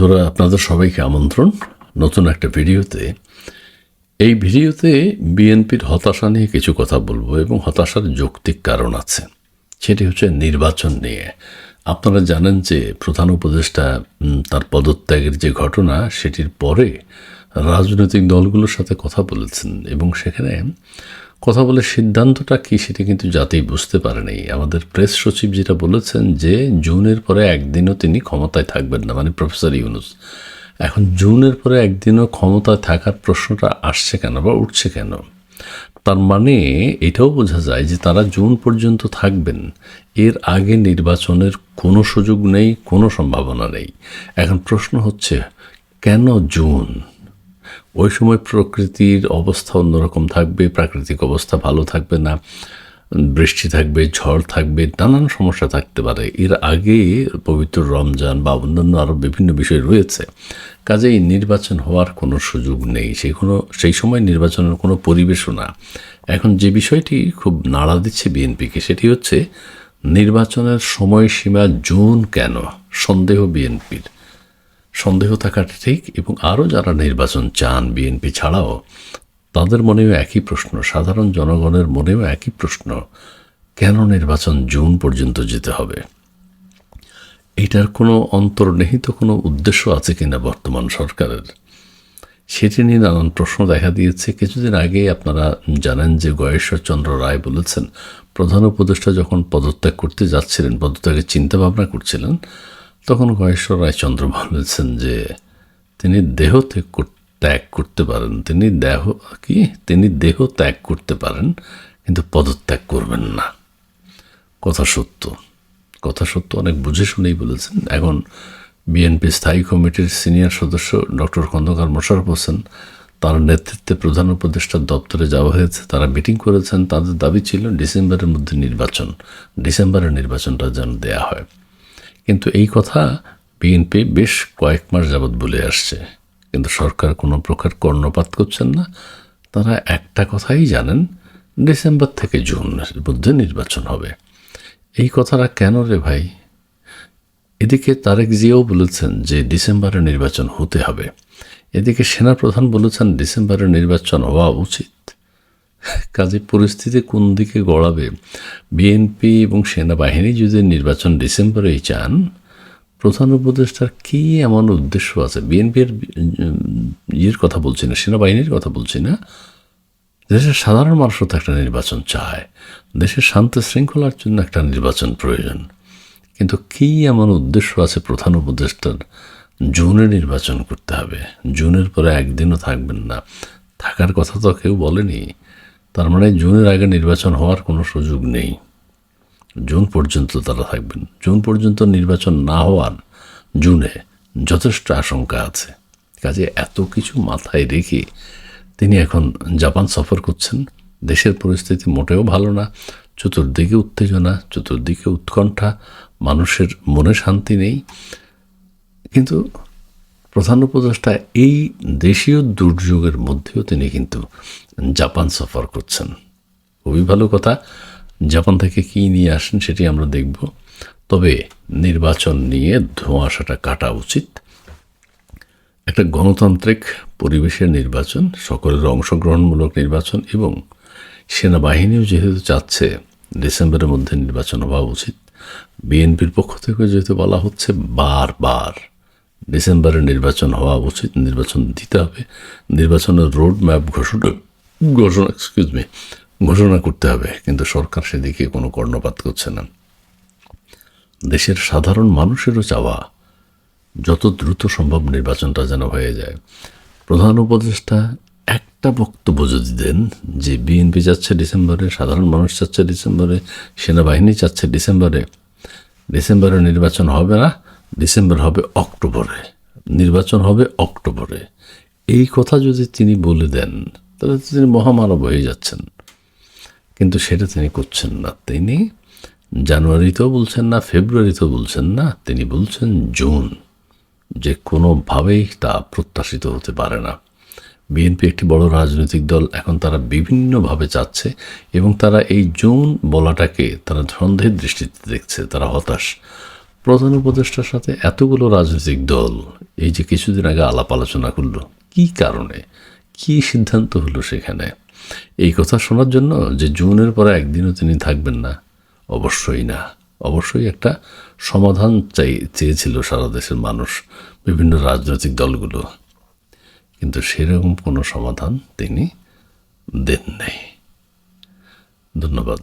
বন্ধুরা, আপনাদের সবাইকে আমন্ত্রণ। নতুন একটা ভিডিওতে। এই ভিডিওতে বিএনপির হতাশা নিয়ে কিছু কথা বলব এবং হতাশার যৌক্তিক কারণ আছে। সেটি হচ্ছে নির্বাচন নিয়ে। আপনারা জানেন যে প্রধান উপদেষ্টা তার পদত্যাগের যে ঘটনা, সেটির পরে রাজনৈতিক দলগুলোর সাথে কথা বলেছেন এবং সেখানে কথা বলে সিদ্ধান্তটা কি সেটা কিন্তু জাতি বুঝতে পারেনি আমাদের প্রেস সচিব যেটা বলেছেন যে, জুনের পরে একদিনও তিনি ক্ষমতায় থাকবেন না মানে প্রফেসর ইউনুস। এখন জুনের পরে একদিনও ক্ষমতায় থাকার প্রশ্নটা আসছে কেন বা উঠছে কেন? তার মানে এটাও বোঝা যায় যে তারা জুন পর্যন্ত থাকবেন। এর আগে নির্বাচনের কোনো সুযোগ নেই, কোনো সম্ভাবনা নেই। এখন প্রশ্ন হচ্ছে, কেন জুন? ওই সময় প্রকৃতির অবস্থা অন্যরকম থাকবে, প্রাকৃতিক অবস্থা ভালো থাকবে না, বৃষ্টি থাকবে, ঝড় থাকবে, নানান সমস্যা থাকতে পারে। এর আগে পবিত্র রমজান বা অন্যান্য আরও বিভিন্ন বিষয় রয়েছে। কাজেই নির্বাচন হওয়ার কোনো সুযোগ নেই। সেই কোনো, সেই সময় নির্বাচনের কোনো পরিবেশও না। এখন যে বিষয়টি খুব নাড়া দিচ্ছে বিএনপিকে, সেটি হচ্ছে, নির্বাচনের সময়সীমা জুন কেন? সন্দেহ বিএনপির। সন্দেহ থাকাটা ঠিক এবং আরও যারা নির্বাচন চান বিএনপি ছাড়াও, তাদের মনেও একই প্রশ্ন, সাধারণ জনগণের মনেও একই প্রশ্ন, কেন নির্বাচন জুন পর্যন্ত যেতে হবে? এটার কোনো অন্তর্নিহিত কোনো উদ্দেশ্য আছে কিনা বর্তমান সরকারের? সেটি নিয়ে নানান প্রশ্ন দেখা দিয়েছে। কিছুদিন আগে আপনারা জানেন যে গয়েশ্বরচন্দ্র রায় বলেছেন, প্রধান উপদেষ্টা যখন পদত্যাগ করতে যাচ্ছিলেন, পদত্যাগের চিন্তা ভাবনা করছিলেন তখন গয়েশ্বর রায়চন্দ্র বলেছেন যে, তিনি দেহ ত্যাগ কর- ত্যাগ করতে পারেন। তিনি দেহ, কি? তিনি দেহ ত্যাগ করতে পারেন, কিন্তু পদত্যাগ করবেন না। কথা সত্য। কথা সত্য অনেক বুঝে শুনেই বলেছেন। এখন বিএনপি স্থায়ী কমিটির সিনিয়র সদস্য ডক্টর খন্দকার মোশারফ হোসেন তার নেতৃত্বে প্রধান উপদেষ্টার দপ্তরে যাওয়া হয়েছে। তারা মিটিং করেছেন। তাদের দাবি ছিল ডিসেম্বরের মধ্যে নির্বাচন, ডিসেম্বরের নির্বাচনটা যেন দেয়া হয়। কিন্তু এই কথা বিএনপি বেশ কয়েক মাস যাবৎ বলে আসছে। কিন্তু সরকার কোনো প্রকার কর্ণপাত করছেন না। তারা একটা কথাই জানেন, ডিসেম্বর থেকে জুনের মধ্যে নির্বাচন হবে। এই কথাটা কেন রে ভাই? এদিকে তারেক জিয়াও বলেছেন যে ডিসেম্বরে নির্বাচন হতে হবে। এদিকে সেনাপ্রধান বলেছেন ডিসেম্বরে নির্বাচন হওয়া উচিত। কাজে পরিস্থিতি কোন দিকে গড়াবে? বিএনপি এবং সেনাবাহিনী যদি নির্বাচন ডিসেম্বরেই চান, প্রধান উপদেষ্টার কী এমন উদ্দেশ্য আছে? বিএনপির ইয়ের কথা বলছি না, সেনাবাহিনীর কথা বলছি না। দেশের সাধারণ মানুষও তো একটা নির্বাচন চায়। দেশের শান্ত শৃঙ্খলার জন্য একটা নির্বাচন প্রয়োজন। কিন্তু কী এমন উদ্দেশ্য আছে প্রধান উপদেষ্টার? জুনে নির্বাচন করতে হবে। জুনের পরে একদিনও থাকবেন না। থাকার কথা তো কেউ বলেনি। তার মানে জুনের আগে নির্বাচন হওয়ার কোনো সুযোগ নেই। জুন পর্যন্ত তারা থাকবেন। জুন পর্যন্ত নির্বাচন না হওয়ার জুনে যথেষ্ট আশঙ্কা আছে। কাজে এত কিছু মাথায় রেখে তিনি এখন জাপান সফর করছেন। দেশের পরিস্থিতি মোটেও ভালো না। চতুর্দিকে উত্তেজনা, চতুর্দিকে উৎকণ্ঠা, মানুষের মনে শান্তি নেই। কিন্তু প্রধান উপদেষ্টা এই দেশীয় দুর্যোগের মধ্যেও তিনি কিন্তু জাপান সফর করছেন। খুবই ভালো কথা। জাপান থেকে কী নিয়ে আসেন সেটি আমরা দেখব। তবে নির্বাচন নিয়ে ধোঁয়াশাটা কাটা উচিত। একটা গণতান্ত্রিক পরিবেশের নির্বাচন, সকলের অংশগ্রহণমূলক নির্বাচন এবং সেনাবাহিনীও যেহেতু চাচ্ছে ডিসেম্বরের মধ্যে নির্বাচন হওয়া উচিত, বিএনপির পক্ষ থেকে যেহেতু বলা হচ্ছে বারবার ডিসেম্বরে নির্বাচন হওয়া উচিত, নির্বাচন দিতে হবে। নির্বাচনের রোড ম্যাপ ঘোষণা ঘোষণা এক্সকিউজ মি ঘোষণা করতে হবে, কিন্তু সরকার সেদিকে কোনো কর্ণপাত করছে না। দেশের সাধারণ মানুষেরও চাওয়া, যত দ্রুত সম্ভব নির্বাচনটা যেন হয়ে যায়। প্রধান উপদেষ্টা একটা বক্তব্য যদি দেন যে বিএনপি যাচ্ছে ডিসেম্বরে, সাধারণ মানুষ চাচ্ছে ডিসেম্বরে, সেনাবাহিনী চাচ্ছে ডিসেম্বরে ডিসেম্বরে নির্বাচন হবে না ডিসেম্বর হবে অক্টোবরে, নির্বাচন হবে অক্টোবরে। এই কথা যদি তিনি বলে দেন, তাহলে তিনি মহামানব হয়ে যাচ্ছেন। কিন্তু সেটা তিনি করছেন না। তিনি জানুয়ারিতেও বলছেন না, ফেব্রুয়ারিতেও বলছেন না, তিনি বলছেন জুন। যে কোনোভাবেই তা প্রত্যাশিত হতে পারে না। বিএনপি একটি বড় রাজনৈতিক দল, এখন তারা বিভিন্নভাবে চাচ্ছে এবং তারা এই জুন বলাটাকে তারা সন্দেহের দৃষ্টিতে দেখছে, তারা হতাশ। প্রধান উপদেষ্টার সাথে এতগুলো রাজনৈতিক দল এই যে কিছুদিন আগে আলাপ আলোচনা করল, কি কারণে? কি সিদ্ধান্ত হলো সেখানে? এই কথা শোনার জন্য যে জুনের পরে একদিনও তিনি থাকবেন না, অবশ্যই না। অবশ্যই একটা সমাধান চাই, চেয়েছিল সারা দেশের মানুষ, বিভিন্ন রাজনৈতিক দলগুলো। কিন্তু সেরকম কোনো সমাধান তিনি দেন নাই ধন্যবাদ।